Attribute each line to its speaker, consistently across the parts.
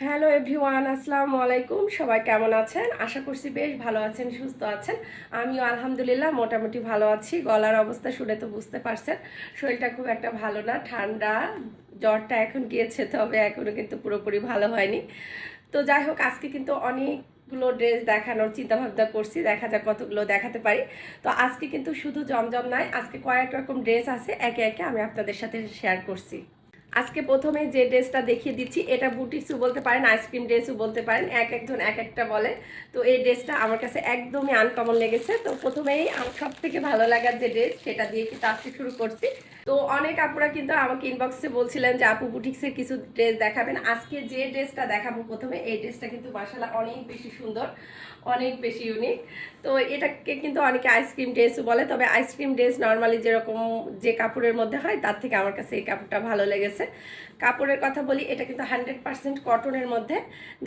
Speaker 1: Hello everyone আসসালামু আলাইকুম সবাই কেমন আছেন? আশা করছি বেশ ভালো আছেন, সুস্থ আছেন। আমিও আলহামদুলিল্লাহ মোটামুটি ভালো আছি। গলার অবস্থা শুনে তো বুঝতে পারছেন, শরীরটা খুব একটা ভালো না। ঠান্ডা, জ্বরটা এখন গিয়েছে, তবে এখনও কিন্তু পুরোপুরি ভালো হয়নি। তো যাই হোক, আজকে কিন্তু অনেকগুলো ড্রেস দেখানোর চিন্তা ভাবনা করছি। দেখা যাক কতগুলো দেখাতে পারি। তো আজকে কিন্তু শুধু জমজম নয়, আজকে কয়েক রকম ড্রেস আছে, একে একে আমি আপনাদের সাথে শেয়ার করছি। আজকে প্রথমে যে ড্রেসটা দেখিয়ে দিচ্ছি, এটা বুটিক্সও বলতে পারেন আইসক্রিম ড্রেসও বলতে পারেন, এক একজন এক একটা বলে। তো এই ড্রেসটা আমার কাছে একদমই আনকমন লেগেছে। তো প্রথমেই আমার সব থেকে ভালো লাগার যে ড্রেস, সেটা দিয়ে কিন্তু আজকে শুরু করছি। তো অনেক আপুরা কিন্তু আমাকে ইনবক্সে বলছিলেন যে, আপু বুটিক্সের কিছু ড্রেস দেখাবেন। আজকে যে ড্রেসটা দেখাবো প্রথমে, এই ড্রেসটা কিন্তু মাসালা অনেক বেশি সুন্দর, অনেক বেশি ইউনিক তো এটাকে কিন্তু অনেকে আইসক্রিম ড্রেসও বলে, তবে আইসক্রিম ড্রেস নর্মালি যেরকম যে কাপড়ের মধ্যে হয়, তার থেকে আমার কাছে এই কাপড়টা ভালো লেগেছে। কাপড়ের কথা বলি, এটা কিন্তু হান্ড্রেড পার্সেন্ট কটনের মধ্যে।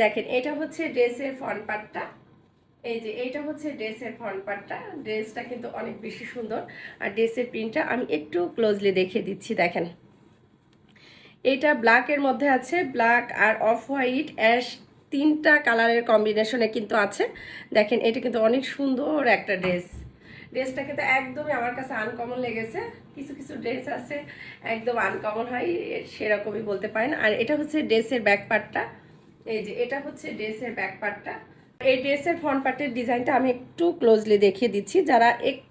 Speaker 1: দেখেন, এটা হচ্ছে ড্রেসের ফ্রন্ট পার্টটা এই যে, এইটা হচ্ছে ড্রেসের ফ্রন্ট পার্টটা ড্রেসটা কিন্তু অনেক বেশি সুন্দর। আর ড্রেসের প্রিন্টটা আমি একটু ক্লোজলি দেখিয়ে দিচ্ছি, দেখেন। এটা ব্ল্যাকের মধ্যে আছে। ব্ল্যাক আর অফ হোয়াইট অ্যাশ তিনটা কালারের কম্বিনেশনে কিন্তু আছে। দেখেন, এটা কিন্তু অনেক সুন্দর একটা ড্রেস ড্রেসটা কিন্তু একদমই আমার কাছে আনকমন লেগেছে। কিছু কিছু ড্রেস আছে, একদম আনকমন হয়, সেরকমই বলতে পারেন। আর এটা হচ্ছে ড্রেসের ব্যাক পার্টটা এই যে, এটা হচ্ছে ড্রেসের ব্যাক পার্টটা এই ড্রেসের ফ্রন্ট পার্টের ডিজাইনটা আমি একটু ক্লোজলি দেখিয়ে দিচ্ছি। যারা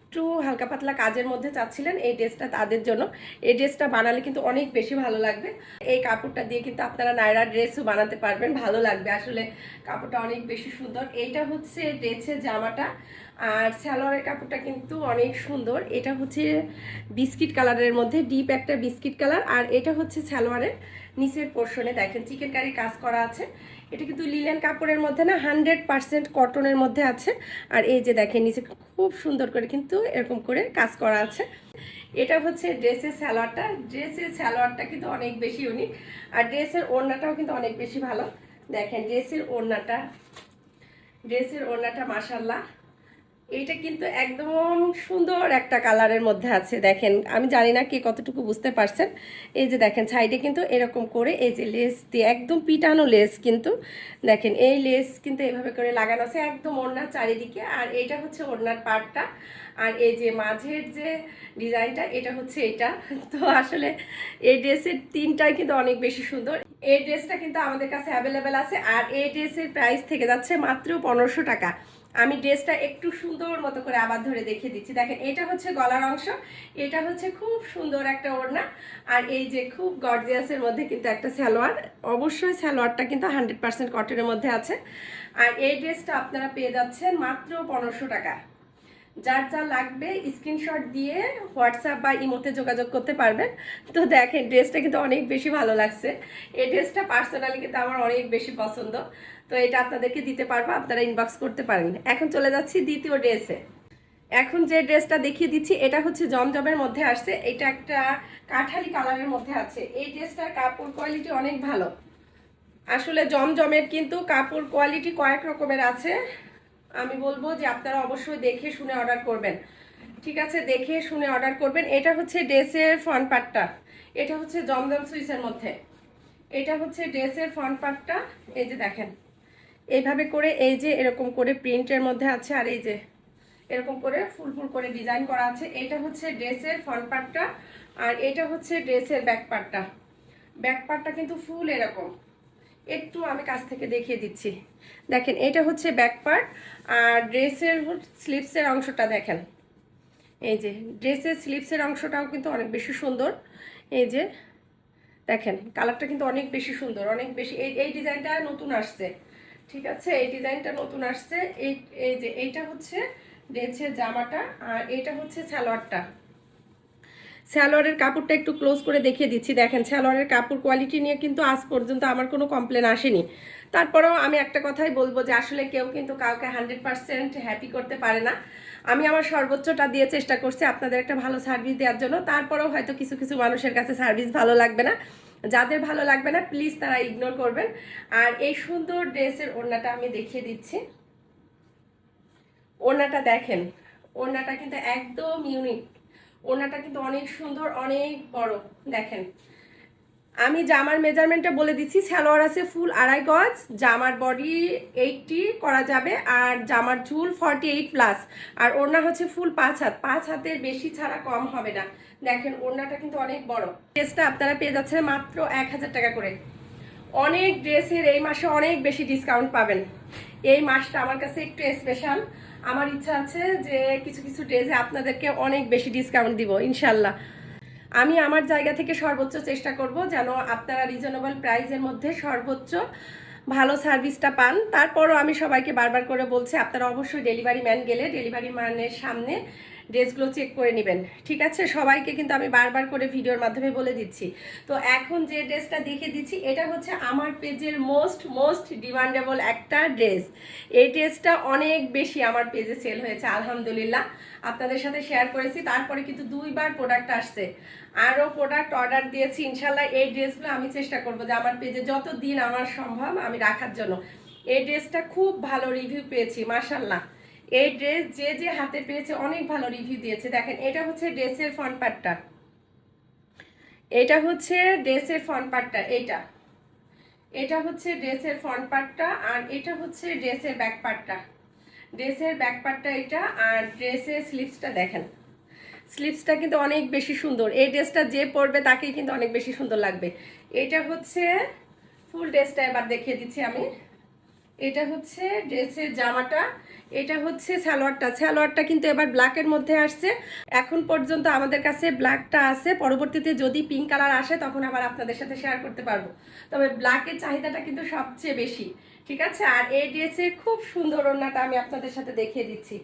Speaker 1: একটু হালকা পাতলা কাজের মধ্যে চাচ্ছিলেন এই ড্রেসটা তাদের জন্য। এই ড্রেসটা বানালে কিন্তু অনেক বেশি ভালো লাগবে। এই কাপড়টা দিয়ে কিন্তু আপনারা নায়রা ড্রেসও বানাতে পারবেন, ভালো লাগবে আসলে। কাপড়টা অনেক বেশি সুন্দর। এইটা হচ্ছে ড্রেসের জামাটা আর সালোয়ারের কাপড়টা কিন্তু অনেক সুন্দর। এটা হচ্ছে বিস্কিট কালারের মধ্যে, ডিপ একটা বিস্কিট কালার। আর এটা হচ্ছে সালোয়ারের নিচের পোর্শনে। দেখেন, চিকেন কারি কাজ করা আছে। এটা কিন্তু লিলেন কাপড়ের মধ্যে না হান্ড্রেড পারসেন্ট কটনের মধ্যে আছে। আর এই যে দেখেন, নিচে খুব সুন্দর করে কিন্তু এরকম করে কাজ করা আছে। এটা হচ্ছে ড্রেসের স্যালোয়ারটা ড্রেসের স্যালোয়ারটা কিন্তু অনেক বেশি ইউনিক আর ড্রেসের ওড়নাটাও কিন্তু অনেক বেশি ভালো। দেখেন, ড্রেসের ওড়নাটা। ড্রেসের ওড়নাটা মাসাল্লাহ এইটা কিন্তু একদম সুন্দর একটা কালারের মধ্যে আছে, দেখেন। আমি জানি না কে কতটুকু বুঝতে পারছেন। এই যে দেখেন সাইডে কিন্তু এরকম করে এই যে লেস দিয়ে একদম পিটানো লেস কিন্তু, দেখেন, এই লেস কিন্তু এভাবে করে লাগানো আছে, একদম ওড়নার চারিদিকে। আর এটা হচ্ছে ওড়নার পার্টটা আর এই যে মাঝের যে ডিজাইনটা, এটা হচ্ছে এটা। তো আসলে এই ড্রেসের তিনটাই কিন্তু অনেক বেশি সুন্দর। এই ড্রেসটা কিন্তু আমাদের কাছে অ্যাভেলেবেল আছে আর এই ড্রেসের প্রাইস থেকে যাচ্ছে মাত্র পনেরোশো টাকা। আমি ড্রেসটা একটু সুন্দর মতো করে আবার ধরে দেখিয়ে দিচ্ছি। দেখেন, এটা হচ্ছে গলার অংশ, এটা হচ্ছে খুব সুন্দর একটা ওড়না। আর এই যে খুব গর্জিয়াসের মধ্যে কিন্তু একটা সালোয়ার, অবশ্যই সালোয়ারটা কিন্তু হান্ড্রেড পার্সেন্ট কটনের মধ্যে আছে। আর এই ড্রেসটা আপনারা পেয়ে যাচ্ছেন মাত্র পনেরোশো টাকা। যার যা লাগবে স্ক্রিনশট দিয়ে হোয়াটসঅ্যাপ বা ইমোতে যোগাযোগ করতে পারবেন। তো দেখেন ড্রেসটা কিন্তু অনেক বেশি ভালো লাগছে। এই ড্রেসটা পার্সোনালি কিন্তু আমার অনেক বেশি পছন্দ। তো এটা আপনাদেরকে দিতে পারব, আপনারা ইনবক্স করতে পারেন। এখন চলে যাচ্ছি দ্বিতীয় ড্রেসে এখন যে ড্রেসটা দেখিয়ে দিচ্ছি, এটা হচ্ছে জমজমের মধ্যে আসছে। এটা একটা কাঠালি কালারের মধ্যে আছে। এই ড্রেসটার কাপড় কোয়ালিটি অনেক ভালো। আসলে জমজমের কিন্তু কাপড় কোয়ালিটি কয়েক রকমের আছে। আমি বলব যে আপনারা অবশ্যই দেখে শুনে অর্ডার করবেন। ঠিক আছে, দেখে শুনে অর্ডার করবেন। এটা হচ্ছে ড্রেসের ফ্রন্ট পার্টটা এটা হচ্ছে জমজম সুইসের মধ্যে। এটা হচ্ছে ড্রেসের ফ্রন্ট পার্টটা এই যে দেখেন। এইভাবে করে, এই যে এরকম করে প্রিন্টের মধ্যে আছে, আর এই যে এরকম করে ফুল ফুল করে ডিজাইন করা আছে। এটা হচ্ছে ড্রেসের ফ্রন্ট পার্টটা আর এটা হচ্ছে ড্রেসের ব্যাক পার্টটা ব্যাক পার্টটা কিন্তু ফুল এরকম। একটু আমি কাছ থেকে দেখিয়ে দিচ্ছি। দেখেন, এটা হচ্ছে ব্যাক পার্ট আর ড্রেসের স্লিপসের অংশটা দেখেন। এই যে ড্রেসের স্লিপসের অংশটাও কিন্তু অনেক বেশি সুন্দর। এই যে, দেখেন কালারটা কিন্তু অনেক বেশি সুন্দর, অনেক বেশি এই এই ডিজাইনটা নতুন আসছে, ঠিক আছে? এই ডিজাইনটা নতুন আসছে। এই এই যে, এইটা হচ্ছে ড্রেসের জামাটা, আর এইটা হচ্ছে সালোয়ারটা। স্যালোয়ারের কাপড়টা একটু ক্লোজ করে দেখিয়ে দিচ্ছি। দেখেন স্যালোয়ারের কাপড় কোয়ালিটি নিয়ে কিন্তু আজ পর্যন্ত আমার কোনো কমপ্লেন আসেনি। তারপরেও আমি একটা কথাই বলব যে আসলে কেউ কিন্তু কাউকে হান্ড্রেড পার্সেন্ট হ্যাপি করতে পারে না। আমি আমার সর্বোচ্চটা দিয়ে চেষ্টা করছি আপনাদের একটা ভালো সার্ভিস দেওয়ার জন্য। তারপরেও হয়তো কিছু কিছু মানুষের কাছে সার্ভিস ভালো লাগবে না। যাদের ভালো লাগবে না প্লিজ তারা ইগনোর করবেন। আর এই সুন্দর ড্রেসের ওড়নাটা আমি দেখিয়ে দিচ্ছি। ওড়নাটা দেখেন, ওড়নাটা কিন্তু একদম ইউনিক ওড়নাটা কিন্তু অনেক সুন্দর, অনেক বড়, দেখেন। আমি জামার মেজারমেন্টটা বলে দিচ্ছি, সালোয়ার আছে ফুল আড়াই গজ, জামার বডি এইটটি করা যাবে, আর জামার চুল ফর্টি এইট প্লাস আর ওড়না হচ্ছে ফুল পাঁচ হাত, পাঁচ হাতের বেশি ছাড়া কম হবে না। দেখেন, ওড়নাটা কিন্তু অনেক বড়। ড্রেসটা আপনারা পেয়ে যাচ্ছেন মাত্র এক হাজার টাকা করে। অনেক ড্রেসের এই মাসে অনেক বেশি ডিসকাউন্ট পাবেন। এই মাসটা আমার কাছে একটু স্পেশাল আমার ইচ্ছা আছে যে কিছু কিছু ড্রেসে আপনাদেরকে অনেক বেশি ডিসকাউন্ট দিব, ইনশাল্লাহ। আমি আমার জায়গা থেকে সর্বোচ্চ চেষ্টা করব যেন আপনারা রিজনেবল প্রাইসের মধ্যে সর্বোচ্চ ভালো সার্ভিসটা পান। তারপরও আমি সবাইকে বারবার করে বলছি, আপনারা অবশ্যই ডেলিভারি ম্যান গেলে ডেলিভারি ম্যানের সামনে ড্রেসগুলো চেক করে নেবেন। ঠিক আছে? সবাইকে কিন্তু আমি বারবার করে ভিডিওর মাধ্যমে বলে দিচ্ছি। তো এখন যে ড্রেসটা দেখে দিচ্ছি, এটা হচ্ছে আমার পেজের মোস্ট মোস্ট ডিমান্ডেবল একটা ড্রেস। এই ড্রেসটা অনেক বেশি আমার পেজে সেল হয়েছে, আলহামদুলিল্লাহ। আপনাদের সাথে শেয়ার করেছি, তারপরে কিন্তু দুইবার প্রোডাক্ট আসছে। আরও প্রোডাক্ট অর্ডার দিয়েছি ইনশাল্লাহ এই ড্রেসগুলো আমি চেষ্টা করব যে আমার পেজে যত দিন আমার সম্ভব আমি রাখার জন্য। এই ড্রেসটা খুব ভালো রিভিউ পেয়েছি মাসাল্লাহ এই ড্রেস যে যে হাতে পেয়েছে, অনেক ভালো রিভিউ দিয়েছে। দেখেন, এটা হচ্ছে ড্রেসের ফ্রন্ট পার্টটা এটা হচ্ছে ড্রেসের ফ্রন্ট পার্টটা এটা এটা হচ্ছে ড্রেসের ফ্রন্ট পার্টটা আর এটা হচ্ছে ড্রেসের ব্যাক পার্টটা ড্রেসের ব্যাক পার্টটা এটা আর ড্রেসের স্লিপসটা দেখেন। স্লিপসটা কিন্তু অনেক বেশি সুন্দর। এই ড্রেসটা যে পরবে তাকেই কিন্তু অনেক বেশি সুন্দর লাগবে। এটা হচ্ছে ফুল ড্রেসটা এবার দেখিয়ে দিচ্ছি আমি। এটা হচ্ছে ড্রেসের জামাটা, এটা হচ্ছে সালোয়ারটা। সালোয়ারটা কিন্তু এবার ব্ল্যাকের মধ্যে আসছে। এখন পর্যন্ত আমাদের কাছে ব্ল্যাকটা আছে। পরবর্তীতে যদি পিঙ্ক কালার আসে, তখন আবার আপনাদের সাথে শেয়ার করতে পারব। তবে ব্ল্যাকের চাহিদাটা কিন্তু সবচেয়ে বেশি, ঠিক আছে? আর এই ড্রেসের খুব সুন্দর ওড়নাটা আমি আপনাদের সাথে দেখিয়ে দিচ্ছি।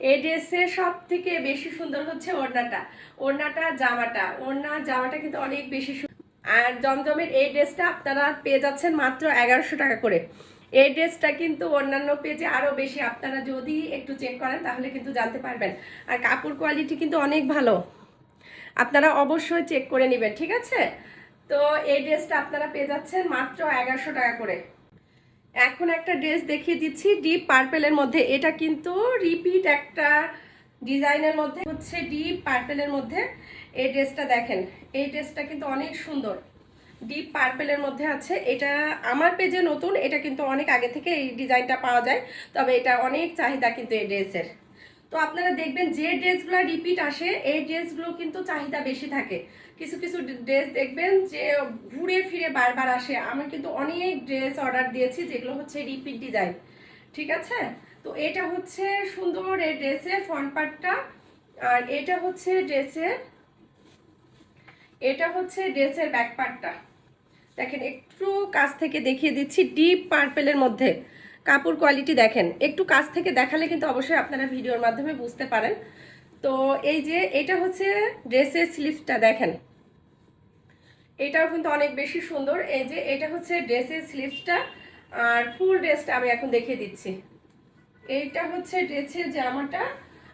Speaker 1: এই ড্রেসের সব থেকে বেশি সুন্দর হচ্ছে ওড়নাটা। ওড়নাটা, জামাটা। ওড়না, জামাটা কিন্তু অনেক বেশি আর জমজমের এই ড্রেসটা আপনারা পেয়ে যাচ্ছেন মাত্র এগারোশো টাকা করে। এই ড্রেসটা কিন্তু অন্যান্য পেজে আরও বেশি, আপনারা যদি একটু চেক করেন তাহলে কিন্তু জানতে পারবেন। আর কাপড় কোয়ালিটি কিন্তু অনেক ভালো। আপনারা অবশ্যই চেক করে নেবেন, ঠিক আছে? তো এই ড্রেসটা আপনারা পেয়ে যাচ্ছেন মাত্র এগারোশো টাকা করে। এখন একটা ড্রেস দেখিয়ে দিচ্ছি ডিপ পার্পেলের মধ্যে। এটা কিন্তু রিপিট একটা ডিজাইনের মধ্যে, হচ্ছে ডিপ পার্পেলের মধ্যে। এই ড্রেসটা দেখেন, এই ড্রেসটা কিন্তু অনেক সুন্দর। ডিপ পার্পেলের মধ্যে আছে। এটা আমার পেজে নতুন, এটা কিন্তু অনেক আগে থেকে এই ডিজাইনটা পাওয়া যায়, তবে এটা অনেক চাহিদা কিন্তু এই ড্রেসের তো আপনারা দেখবেন যে ড্রেসগুলো রিপিট আসে, এই ড্রেসগুলো কিন্তু চাহিদা বেশি থাকে। কিছু কিছু ড্রেস দেখবেন যে ঘুরে ফিরে বারবার আসে। আমি কিন্তু অনেক ড্রেস অর্ডার দিয়েছি, যেগুলো হচ্ছে রিপিট ডিজাইন ঠিক আছে? তো এটা হচ্ছে সুন্দর এই ড্রেসের ফ্রন্ট পার্টটা আর এটা হচ্ছে ড্রেসের এটা হচ্ছে ড্রেসের ব্যাক পার্টটা দেখেন, একটু কাছ থেকে দেখিয়ে দিচ্ছি ডিপ পার্পেলের মধ্যে। কাপড় কোয়ালিটি দেখেন, একটু কাছ থেকে দেখালে কিন্তু অবশ্যই আপনারা ভিডিওর মাধ্যমে বুঝতে পারেন। তো এই যে, এটা হচ্ছে ড্রেসের স্লিভটা দেখেন। এটাও কিন্তু অনেক বেশি সুন্দর। এই যে, এটা হচ্ছে ড্রেসের স্লিভসটা আর ফুল ড্রেসটা আমি এখন দেখিয়ে দিচ্ছি। এইটা হচ্ছে ড্রেসের জামাটা।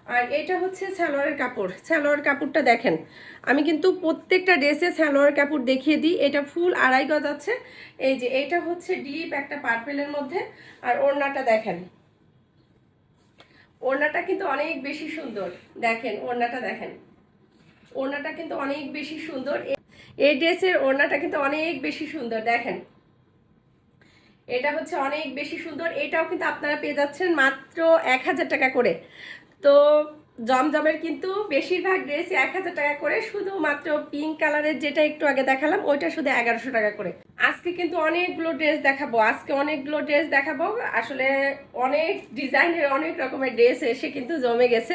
Speaker 1: আর এটা হচ্ছে সালোয়ারের কাপড়। স্যালোয়ার কাপড়টা দেখেন, আমি কিন্তু প্রত্যেকটা ড্রেসে সালোয়ার কাপড় দেখিয়ে দিই। এটা ফুল আড়াই গজ আছে। এই যে এটা হচ্ছে ডিপ একটা পার্পেলের মধ্যে। আর ওড়নাটা দেখেন, ওড়নাটা কিন্তু অনেক বেশি সুন্দর। দেখেন, ওড়নাটা দেখেন, ওড়নাটা কিন্তু অনেক বেশি সুন্দর। এই ড্রেসের ওড়নাটা কিন্তু অনেক বেশি সুন্দর। দেখেন, এটা হচ্ছে অনেক বেশি সুন্দর। এটাও কিন্তু আপনারা পেয়ে যাচ্ছেন মাত্র এক হাজার টাকা করে। তো জমজমের কিন্তু বেশিরভাগ ড্রেস এক হাজার টাকা করে, শুধুমাত্র পিঙ্ক কালারের যেটা একটু আগে দেখালাম, ওইটা শুধু এগারোশো টাকা করে। আজকে কিন্তু অনেকগুলো ড্রেস দেখাবো, আজকে অনেকগুলো ড্রেস দেখাবো। আসলে অনেক ডিজাইনের অনেক রকমের ড্রেস এসে কিন্তু জমে গেছে।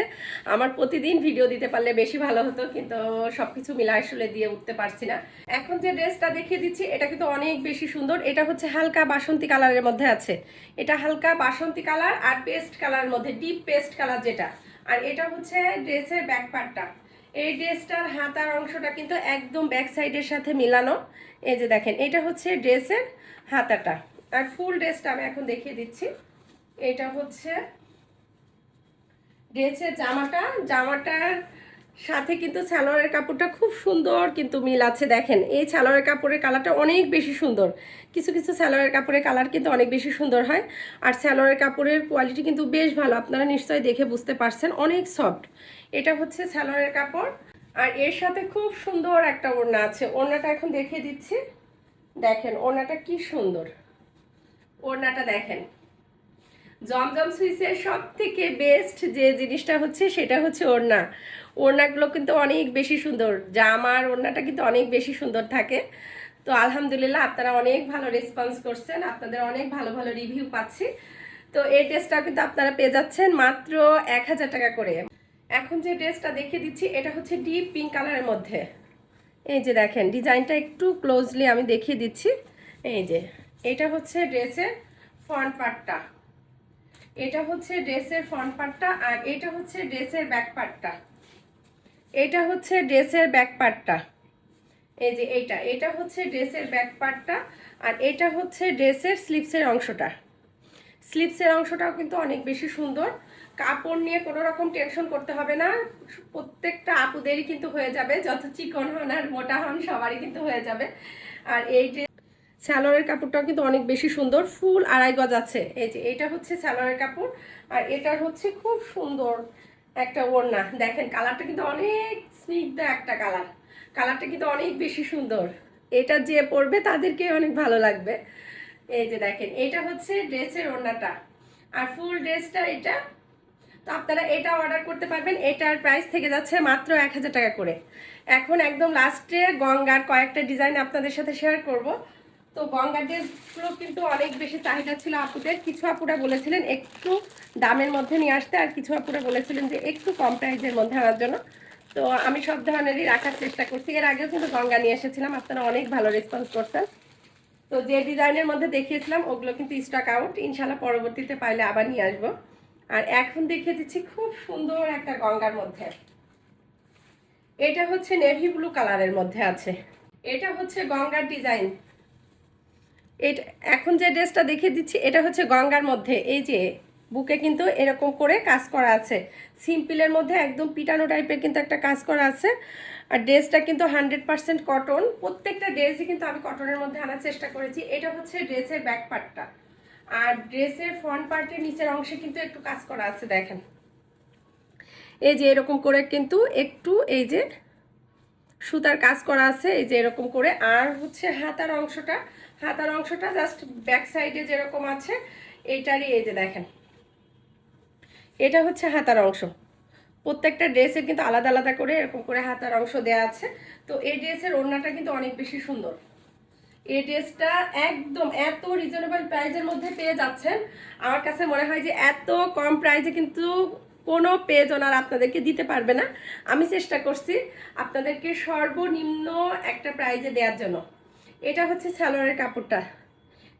Speaker 1: আমার প্রতিদিন ভিডিও দিতে পারলে বেশি ভালো হতো, কিন্তু সবকিছু মিলে আসলে দিয়ে উঠতে পারছি না। এখন যে ড্রেসটা দেখিয়ে দিচ্ছি, এটা কিন্তু অনেক বেশি সুন্দর। এটা হচ্ছে হালকা বাসন্তী কালারের মধ্যে আছে। এটা হালকা বাসন্তী কালার আর পেস্ট কালারের মধ্যে ডিপ পেস্ট কালার যেটা। আর এটা হচ্ছে ড্রেসের ব্যাক পার্টটা এই ড্রেসটার হাতার অংশটা কিন্তু একদম ব্যাক সাইডের সাথে মিলানো। এই যে দেখেন, এটা হচ্ছে ড্রেসের হাতাটা। আর ফুল ড্রেসটা আমি এখন দেখিয়ে দিচ্ছি। এটা হচ্ছে ড্রেসের জামাটা। জামাটার সাথে কিন্তু সালোয়ারের কাপড়টা খুব সুন্দর কিন্তু মিল আছে, দেখেন। এই সালোয়ারের কাপড়ের কালারটা অনেক বেশি সুন্দর। কিছু কিছু সালোয়ারের কাপড়ের কালার কিন্তু অনেক বেশি সুন্দর হয়। আর সালোয়ারের কাপড়ের কোয়ালিটি কিন্তু বেশ ভালো, আপনারা নিশ্চয়ই দেখে বুঝতে পারছেন, অনেক সফট এটা হচ্ছে সালোয়ারের কাপড়। আর এর সাথে খুব সুন্দর একটা ওড়না আছে। ওড়নাটা এখন দেখিয়ে দিচ্ছি। দেখেন, ওড়নাটা কি সুন্দর। ওড়নাটা দেখেন। জমজম সুইসের সব থেকে বেস্ট যে জিনিসটা হচ্ছে সেটা হচ্ছে ওড়না। ওড়নাগুলো কিন্তু অনেক বেশি সুন্দর। জামার ওড়নাটা কিন্তু অনেক বেশি সুন্দর থাকে। তো আলহামদুলিল্লাহ আপনারা অনেক ভালো রেসপন্স করছেন, আপনাদের অনেক ভালো ভালো রিভিউ পাচ্ছি। তো এই ড্রেসটাও কিন্তু আপনারা পেয়ে যাচ্ছেন মাত্র এক হাজার টাকা করে। এখন যে ড্রেসটা দেখিয়ে দিচ্ছি, এটা হচ্ছে ডিপ পিঙ্ক কালারের মধ্যে। এই যে দেখেন, ডিজাইনটা একটু ক্লোজলি আমি দেখিয়ে দিচ্ছি। এই যে, এটা হচ্ছে ড্রেসের ফ্রন্ট পার্টটা এটা হচ্ছে ড্রেসের ফ্রন্ট পার্টটা আর এটা হচ্ছে ড্রেসের ব্যাক পার্টটা এটা হচ্ছে ড্রেসের ব্যাক পার্টটা এই যে এইটা, এটা হচ্ছে ড্রেসের ব্যাক পার্টটা আর এটা হচ্ছে ড্রেসের স্লিপসের অংশটা। স্লিপসের অংশটাও কিন্তু অনেক বেশি সুন্দর। কাপড় নিয়ে কোনো রকম টেনশন করতে হবে না। প্রত্যেকটা আপুদেরই কিন্তু হয়ে যাবে, যত চিকন হন আর মোটা হন, সবারই কিন্তু হয়ে যাবে। আর এই স্যালোয়ারের কাপড়টাও কিন্তু অনেক বেশি সুন্দর। ফুল আড়াই গজ আছে। এই যে, এটা হচ্ছে স্যালোয়ারের কাপড় আর এটার হচ্ছে খুব সুন্দর একটা ওড়না। দেখেন, কালারটা কিন্তু অনেক স্নিগ্ধ একটা কালার। কালারটা কিন্তু অনেক বেশি সুন্দর। এটা যে পরবে তাদেরকে অনেক ভালো লাগবে। এই যে দেখেন, এটা হচ্ছে ড্রেসের ওড়নাটা। আর ফুল ড্রেসটা এটা। তো আপনারা এটা অর্ডার করতে পারবেন। এটার প্রাইস থেকে যাচ্ছে মাত্র এক হাজার টাকা করে। এখন একদম লাস্টে গঙ্গার কয়েকটা ডিজাইন আপনাদের সাথে শেয়ার করব। তো গঙ্গার ড্রেসগুলো কিন্তু অনেক বেশি চাহিদা ছিল আপুদের। কিছু আপুরা বলেছিলেন একটু দামের মধ্যে নিয়ে আসতে, আর কিছু আপুরা বলেছিলেন যে একটু কম প্রাইজের মধ্যে আনার জন্য। তো আমি সব ধরনেরই রাখার চেষ্টা করছি। এর আগেও কিন্তু গঙ্গা নিয়ে এসেছিলাম। আপনারা অনেক ভালো রেসপন্স করছেন। তো যে ডিজাইনের মধ্যে দেখিয়েছিলাম, ওগুলো কিন্তু স্টক আউট ইনশাল্লাহ পরবর্তীতে পাইলে আবার নিয়ে আসব। আর এখন দেখিয়ে দিচ্ছি খুব সুন্দর একটা গঙ্গার মধ্যে। এটা হচ্ছে নেভি ব্লু কালারের মধ্যে আছে। এটা হচ্ছে গঙ্গার ডিজাইন এটা এখন যে ড্রেসটা দেখিয়ে দিচ্ছি, এটা হচ্ছে গঙ্গার মধ্যে। এই যে, বুকে কিন্তু এরকম করে কাজ করা আছে। সিম্পলের মধ্যে একদম পিটানো টাইপের কিন্তু একটা কাজ করা আছে। আর ড্রেসটা কিন্তু হান্ড্রেড পার্সেন্ট কটন। প্রত্যেকটা ড্রেসই কিন্তু আমি কটনের মধ্যে আনার চেষ্টা করেছি। এটা হচ্ছে ড্রেসের ব্যাক পার্টটা আর ড্রেসের ফ্রন্ট পার্টের নিচের অংশে কিন্তু একটু কাজ করা আছে, দেখেন। এই যে, এরকম করে কিন্তু একটু এই যে সুতার কাজ করা আছে, এই যে এরকম করে। আর হচ্ছে হাতার অংশটা হাতার অংশটা জাস্ট ব্যাক সাইডে যেরকম আছে এইটারই এই যে দেখেন। এটা হচ্ছে হাতার অংশ। প্রত্যেকটা ড্রেসের কিন্তু আলাদা আলাদা করে এরকম করে হাতার অংশ দেওয়া আছে। তো এই ড্রেসের ওড়নাটা কিন্তু অনেক বেশি সুন্দর। এই ড্রেসটা একদম এত রিজনেবল প্রাইজের মধ্যে পেয়ে যাচ্ছেন। আমার কাছে মনে হয় যে এত কম প্রাইজে কিন্তু কোনো পেজ ওনার আপনাদেরকে দিতে পারবে না। আমি চেষ্টা করছি আপনাদেরকে সর্বনিম্ন একটা প্রাইজে দেওয়ার জন্য। এটা হচ্ছে স্যালোয়ারের কাপড়টা।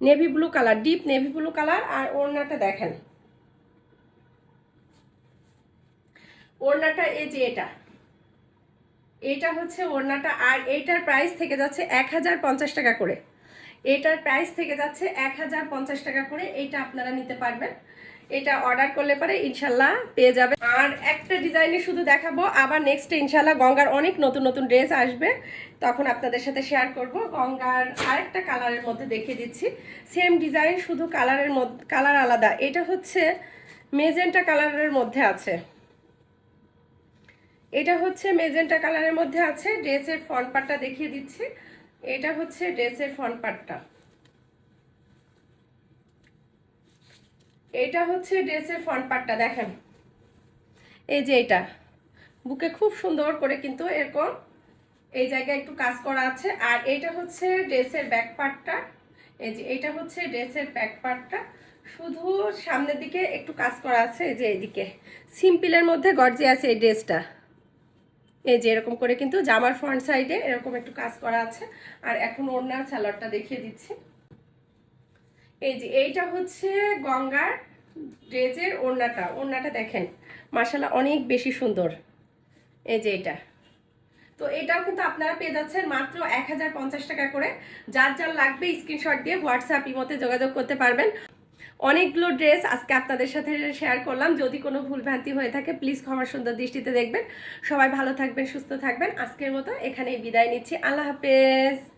Speaker 1: Navy blue colour deep navy blue colour আর ওড়নাটা দেখেন। ওড়নাটা এই যে এটা। এটা হচ্ছে ওড়নাটা আর এইটার প্রাইস থেকে যাচ্ছে এক হাজার পঞ্চাশ টাকা করে। এটার প্রাইস থেকে যাচ্ছে এক হাজার পঞ্চাশ টাকা করে। এইটা আপনারা নিতে পারবেন। এটা অর্ডার করলে পরে ইনশাল্লাহ পেয়ে যাবে। আর একটা ডিজাইনে শুধু দেখাবো, আবার নেক্সট ইনশাল্লাহ গঙ্গার অনেক নতুন নতুন ড্রেস আসবে। তখন আপনাদের সাথে শেয়ার করব। গঙ্গার আরেকটা কালারের মধ্যে দেখিয়ে দিচ্ছি। সেম ডিজাইন শুধু কালারের মধ্যে কালার আলাদা। এটা হচ্ছে মেজেন্টা কালারের মধ্যে আছে। এটা হচ্ছে মেজেন্টা কালারের মধ্যে আছে। ড্রেসের ফ্রন্ট পার্টটা দেখিয়ে দিচ্ছি। এটা হচ্ছে ড্রেসের ফ্রন্ট পার্টটা এটা হচ্ছে ড্রেসের ফ্রন্ট পার্টটা দেখেন। এই যে এটা বুকে খুব সুন্দর করে কিন্তু এরকম এই জায়গায় একটু কাজ করা আছে। আর এটা হচ্ছে ড্রেসের ব্যাক পার্টটা এই যে এটা হচ্ছে ড্রেসের ব্যাক পার্টটা শুধু সামনের দিকে একটু কাজ করা আছে, এই যে এইদিকে। সিম্পলের মধ্যে গর্জে আছে এই ড্রেসটা। এই যে এরকম করে কিন্তু জামার ফ্রন্ট সাইডে এরকম একটু কাজ করা আছে। আর এখন ওড়নার স্যালাডটা দেখিয়ে দিচ্ছি। এই যে এইটা হচ্ছে গঙ্গার ড্রেজের ওড়নাটা। ওড়নাটা দেখেন মার্শাল্লাহ অনেক বেশি সুন্দর। এই যে এটা তো এটাও কিন্তু আপনারা পেয়ে যাচ্ছেন মাত্র এক হাজার পঞ্চাশ টাকা করে। যার যার লাগবে স্ক্রিনশট দিয়ে হোয়াটসঅ্যাপ ইমোতে যোগাযোগ করতে পারবেন। অনেকগুলো ড্রেস আজকে আপনাদের সাথে শেয়ার করলাম। যদি কোনো ভুলভ্রান্তি হয়ে থাকে, প্লিজ ক্ষমা সুন্দর দৃষ্টিতে দেখবেন। সবাই ভালো থাকবেন, সুস্থ থাকবেন। আজকের মতো এখানেই বিদায় নিচ্ছি। আল্লাহ হাফেজ।